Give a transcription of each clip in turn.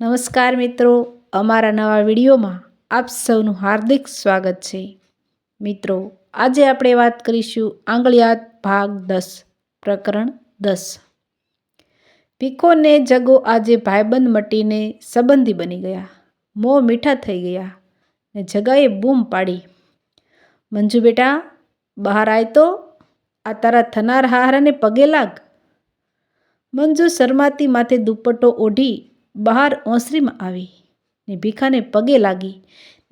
નમસ્કાર મિત્રો, અમારા નવા વિડીયોમાં આપ સૌનું હાર્દિક સ્વાગત છે. મિત્રો, આજે આપણે વાત કરીશું આંગળિયાત ભાગ દસ, પ્રકરણ દસ. ભીખોને જગો આજે ભાઈબંધ મટીને સંબંધી બની ગયા. મોં મીઠા થઈ ગયા ને જગાએ બૂમ પાડી. મંજુ બેટા, બહાર આય તો, આ તારા થનાર હારાને પગે લાગ. મંજુ શરમાતી માથે દુપટ્ટો ઓઢી બહાર ઓસરીમાં આવી ને ભીખાને પગે લાગી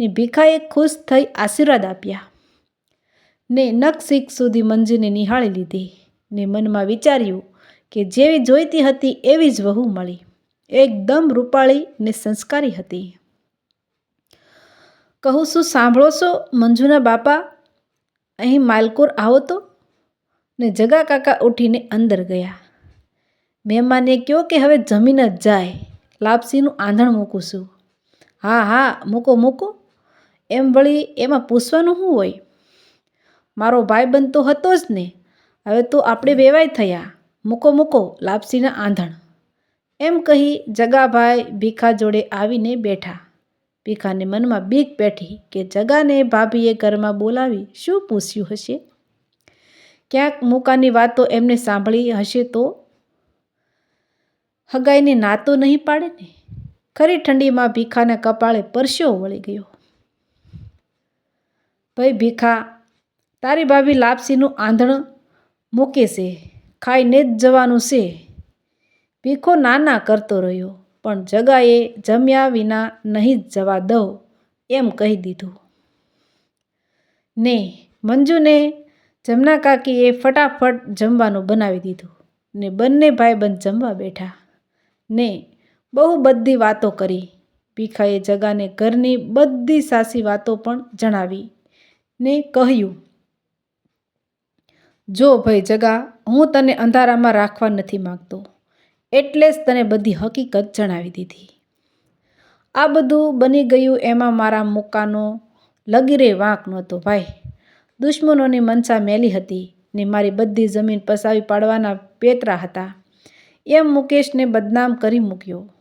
ને ભીખાએ ખુશ થઈ આશીર્વાદ આપ્યા ને નખશીખ સુધી મંજુને નિહાળી લીધી ને મનમાં વિચાર્યું કે જેવી જોઈતી હતી એવી જ વહુ મળી. એકદમ રૂપાળી ને સંસ્કારી હતી. કહું શું સાંભળો છો મંજુના બાપા? અહીં માલકોર આવો તો? ને જગા કાકા ઉઠીને અંદર ગયા. મહેમાને કહો કે હવે જમીન જ જાય. લાપસીનું આંધણ મૂકું છું. હા હા, મૂકો મૂકો. એમ વળી એમાં પૂછવાનું શું હોય? મારો ભાઈ બનતો હતો જ ને. હવે તો આપણે વેવાય થયા. મૂકો મૂકો, લાપસીના આંધણ. એમ કહી જગાભાઈ ભીખા જોડે આવીને બેઠા. ભીખાને મનમાં બીક બેઠી કે જગાને ભાભીએ ઘરમાં બોલાવી શું પૂછ્યું હશે? ક્યાંક મૂકાની વાતો એમને સાંભળી હશે તો હગાઈને નાતો નહીં પાડે ને? ખરી ઠંડીમાં ભીખાના કપાળે પરસ્યો વળી ગયો. ભાઈ ભીખા, તારી ભાભી લાપસીનું આંધણ મૂકે છે, ખાઈને જ જવાનું છે. ભીખો નાના કરતો રહ્યો, પણ જગાએ જમ્યા વિના નહીં જ જવા દઉં એમ કહી દીધું. ને મંજુને જમના કાકીએ ફટાફટ જમવાનું બનાવી દીધું ને બંને ભાઈબંધ જમવા બેઠા. ને બહુ બધી વાતો કરી. ભીખાએ જગાને ઘરની બધી સાસી વાતો પણ જણાવી ને કહ્યું, જો ભાઈ જગા, હું તને અંધારામાં રાખવા નથી માગતો. એટલે જ તને બધી હકીકત જણાવી દીધી. આ બધું બની ગયું એમાં મારા મુક્કાનો લગીરે વાંક નહોતો ભાઈ. દુશ્મનોની મનસા મેલી હતી ને મારી બધી જમીન પસાવી પાડવાના પેતરા હતા. એમ મુકેશને બદનામ કરી મૂક્યો.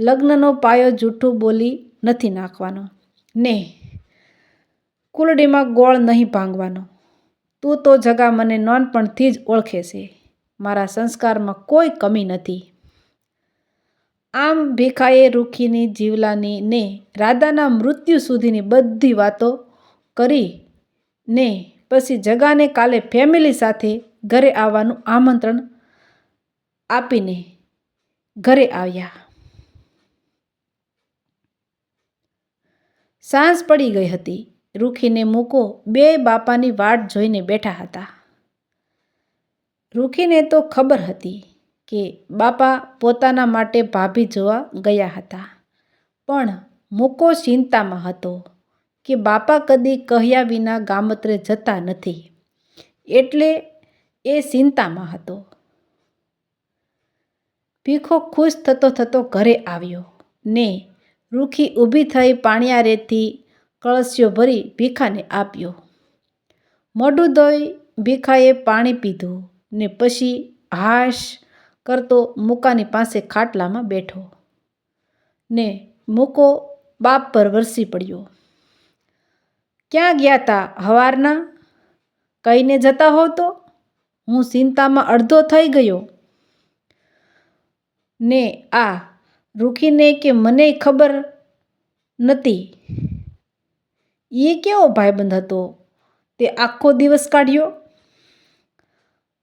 લગ્નનો પાયો જૂઠું બોલી નથી નાખવાનો. ને કુલડીમાં ગોળ નહીં ભાંગવાનો. તું તો જગા મને નાનપણથી જ ઓળખે છે. મારા સંસ્કારમાં કોઈ કમી નથી. આમ ભીખાએ રૂખીની જીવલાની ને રાધાના મૃત્યુ સુધીની બધી વાતો કરી ને પછી જગાને કાલે ફેમિલી સાથે ઘરે આવવાનું આમંત્રણ આપીને ઘરે આવ્યા. સાંજ પડી ગઈ હતી. રૂખીને મૂકો બે બાપાની વાટ જોઈને બેઠા હતા. રૂખીને તો ખબર હતી કે બાપા પોતાના માટે ભાભી જોવા ગયા હતા. પણ મૂકો ચિંતામાં હતો કે બાપા કદી કહ્યા વિના ગામત્રે જતા નથી. એટલે એ ચિંતામાં હતો. ભીખો ખુશ થતો થતો ઘરે આવ્યો. ને રૂખી ઊભી થઈ પાણિયારેથી કળશીઓ ભરી ભીખાને આપ્યો. મોઢું ધોઈ ભીખાએ પાણી પીધું ને પછી હાશ કરતો મૂકાની પાસે ખાટલામાં બેઠો. ને મૂકો બાપ પર વરસી પડ્યો. ક્યાં ગયા તા હવારના? કહીને જતા હો તો? હું ચિંતામાં અડધો થઈ ગયો. ને આ રૂખીને કે મને ખબર નહોતી એ કેવો ભાઈબંધ હતો? તે આખો દિવસ કાઢ્યો?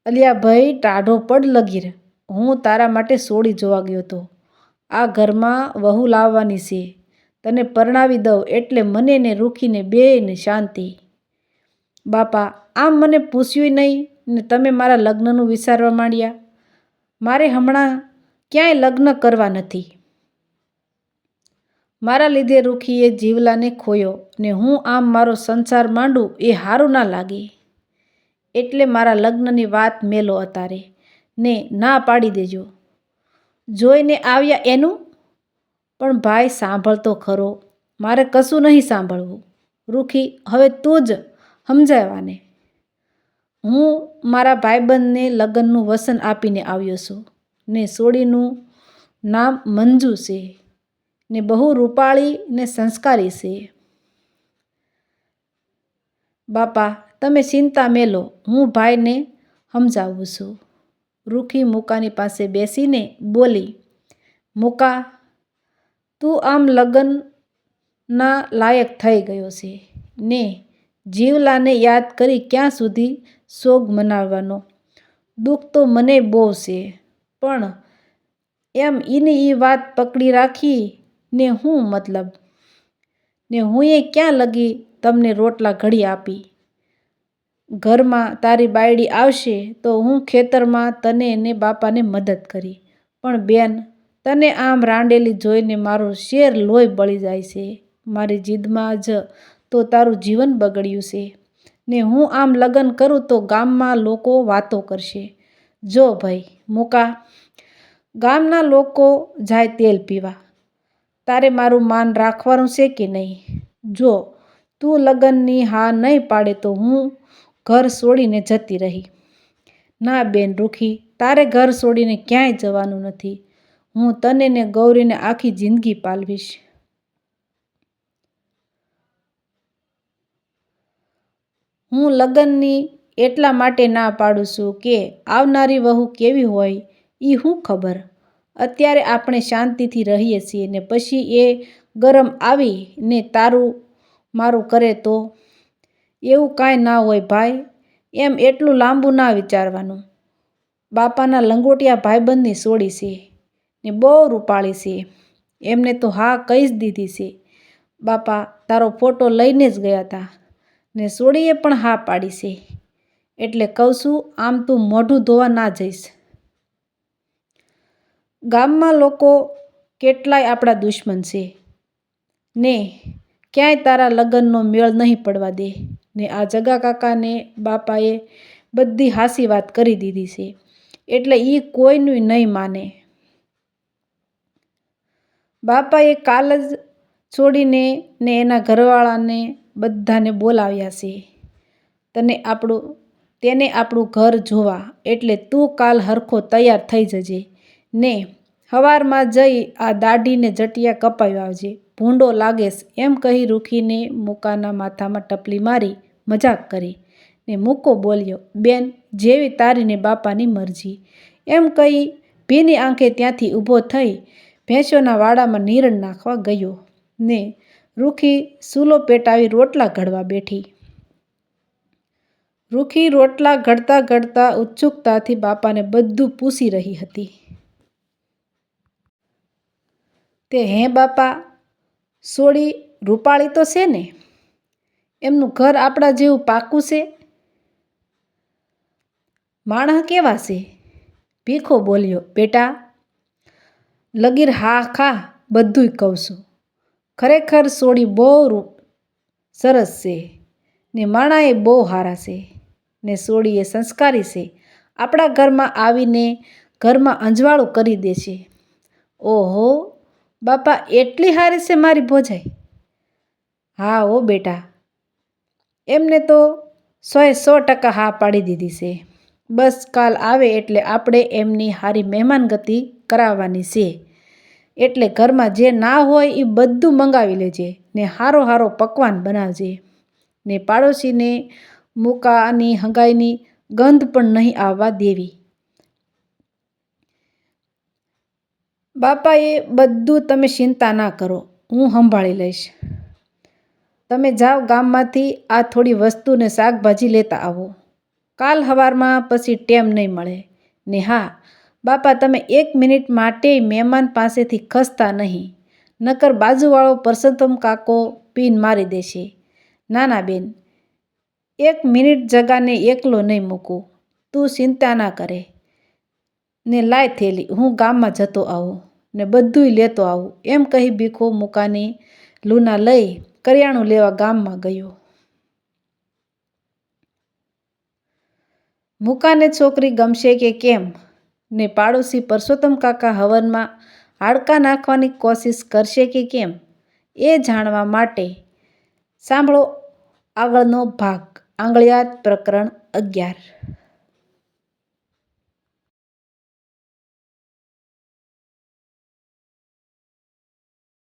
અલિયા ભાઈ ટાઢો પડ લગીર. હું તારા માટે સોડી જોવા ગયો હતો. આ ઘરમાં વહુ લાવવાની છે. તને પરણાવી દઉં એટલે મને ને રૂખીને બેને શાંતિ. બાપા, આમ મને પૂછ્યું નહીં ને તમે મારા લગ્નનું વિચારવા માંડ્યા. મારે હમણાં ક્યાંય લગ્ન કરવા નથી. મારા લીધે રૂખીએ જીવલાને ખોયો ને હું આમ મારો સંસાર માંડું એ સારું ના લાગે. એટલે મારા લગ્નની વાત મેલો અતારે, ને ના પાડી દેજો. જોઈને આવ્યા એનું? પણ ભાઈ સાંભળતો ખરો, મારે કશું નહીં સાંભળવું. રૂખી, હવે તું જ સમજાવવાને. હું મારા ભાઈબંધને લગ્નનું વસન આપીને આવ્યો છું. ને સોડીનું નામ મંજુ છે ને બહુ રૂપાળી ને સંસ્કારી છે. બાપા, તમે ચિંતા મેલો, હું ભાઈને સમજાવું છું. રૂખી મુકાની પાસે બેસીને બોલી, મુકા, તું આમ લગ્નના લાયક થઈ ગયો છે ને જીવલાને યાદ કરી ક્યાં સુધી સોગ મનાવવાનો? દુઃખ તો મને બહુ છે. પણ એમ એની એ વાત પકડી રાખી ને હું મતલબ, ને હું એ ક્યાં લગી તમને રોટલા ઘડી આપી? ઘરમાં તારી બાયડી આવશે તો હું ખેતરમાં તને ને બાપાને મદદ કરી. પણ બેન, તને આમ રાંડેલી જોઈને મારું શેર લોહી બળી જાય છે. મારી જીદમાં જ તો તારું જીવન બગડ્યું છે. ને હું આમ લગ્ન કરું તો ગામમાં લોકો વાતો કરશે. જો ભાઈ, મૂકા. ગામના લોકો જાય તેલ પીવા. તારે મારું માન રાખવાનું છે કે નહીં? જો, તું લગ્નની હા નહીં પાડે તો હું ઘર છોડીને જતી રહી. ના બેન રૂખી, તારે ઘર છોડીને ક્યાંય જવાનું નથી. હું તને ને ગૌરીને આખી જિંદગી પાલવીશ. હું લગ્નની એટલા માટે ના પાડું છું કે આવનારી વહુ કેવી હોય એ હું ખબર? અત્યારે આપણે શાંતિથી રહીએ છીએ ને પછી એ ગરમ આવી ને તારું, મારું કરે તો? એવું કાંઈ ના હોય ભાઈ, એમ એટલું લાંબુ ના વિચારવાનું. બાપાના લંગોટિયા ભાઈબંધની સોડી છે ને બહુ રૂપાળી છે. એમને તો હા કહી જ દીધી છે. બાપા, તારો ફોટો લઈને જ ગયા હતા ને સોડીએ પણ હા પાડી છે. એટલે કહું છું, આમ તું મોઢું ધોવા ના જઈશ. ગામમાં લોકો કેટલાય આપણા દુશ્મન છે. ને ક્યાંય તારા લગ્નનો મેળ નહીં પડવા દે. ને આ જગા કાકાને બાપાએ બધી હાસી વાત કરી દીધી છે. એટલે એ કોઈનું નહીં માને. બાપાએ કાલ જ છોડીને ને એના ઘરવાળાને બધાને બોલાવ્યા છે. તને આપણું તેને આપણું ઘર જોવા એટલે તું કાલ હરખો તૈયાર થઈ જજે. ને હવારમાં જઈ આ દાઢીને જટિયા કપાવી આવજે ભૂંડો લાગેશ એમ કહી રૂખીને મૂકાના માથામાં ટપલી મારી મજાક કરી. ને મૂકો બોલ્યો, બેન, જેવી તારીને બાપાની મરજી. એમ કહી ભીની આંખે ત્યાંથી ઊભો થઈ ભેંસોના વાડામાં નીરણ નાખવા ગયો. ને રૂખી સૂલો પેટાવી રોટલા ઘડવા બેઠી. રૂખી રોટલા ઘડતા ઘડતા ઉત્સુકતાથી બાપાને બધું પૂછી રહી હતી. તે હે બાપા સોડી રૂપાળી તો છે ને? એમનું ઘર આપણા જેવું પાકું છે? માણસ કેવા છે? ભીખો બોલ્યો, બેટા, લગીર હા ખા, બધુંય કહું છું. ખરેખર સોડી બહુ સરસ છે ને માણાએ બહુ સારા છે. ને સોળીએ સંસ્કારી છે. આપણા ઘરમાં આવીને ઘરમાં અંજવાળું કરી દે છે. ઓહો, બાપા, એટલી સારી છે મારી ભોજાઈ? હા ઓ બેટા. એમને તો સોએ સો ટકા હા પાડી દીધી છે. બસ કાલ આવે એટલે આપણે એમની સારી મહેમાનગતિ કરાવવાની છે. એટલે ઘરમાં જે ના હોય એ બધું મંગાવી લેજે ને હારો હારો પકવાન બનાવજે. ને પાડોશીને મૂકાની હંગાઈની ગંધ પણ નહીં આવવા દેવી. બાપાએ બધું તમે ચિંતા ના કરો, હું સંભાળી લઈશ. તમે જાઓ ગામમાંથી, આ થોડી વસ્તુને શાકભાજી લેતા આવો. કાલ સવારમાં પછી ટેમ નહીં મળે. ને હા, બાપા, તમે એક મિનિટ માટે મહેમાન પાસેથી ખસતા નહીં. નકર બાજુવાળો પરસોત્તમ કાકો પીન મારી દેશે. ના ના બેન એક મિનિટ જગાને એકલો નહીં મૂકું. તું ચિંતા ના કરે. ને લાય થેલી, હું ગામમાં જતો આવું ને બધુંય લેતો આવું. એમ કહી ભીખો મૂકાની લૂના લઈ કરિયાણું લેવા ગામમાં ગયો. મૂકાને છોકરી ગમશે કે કેમ? ને પાડોશી પરસોત્તમ કાકા હવનમાં હાડકા નાખવાની કોશિશ કરશે કે કેમ? એ જાણવા માટે સાંભળો આગળનો ભાગ. આંગળિયાત પ્રકરણ અગિયાર.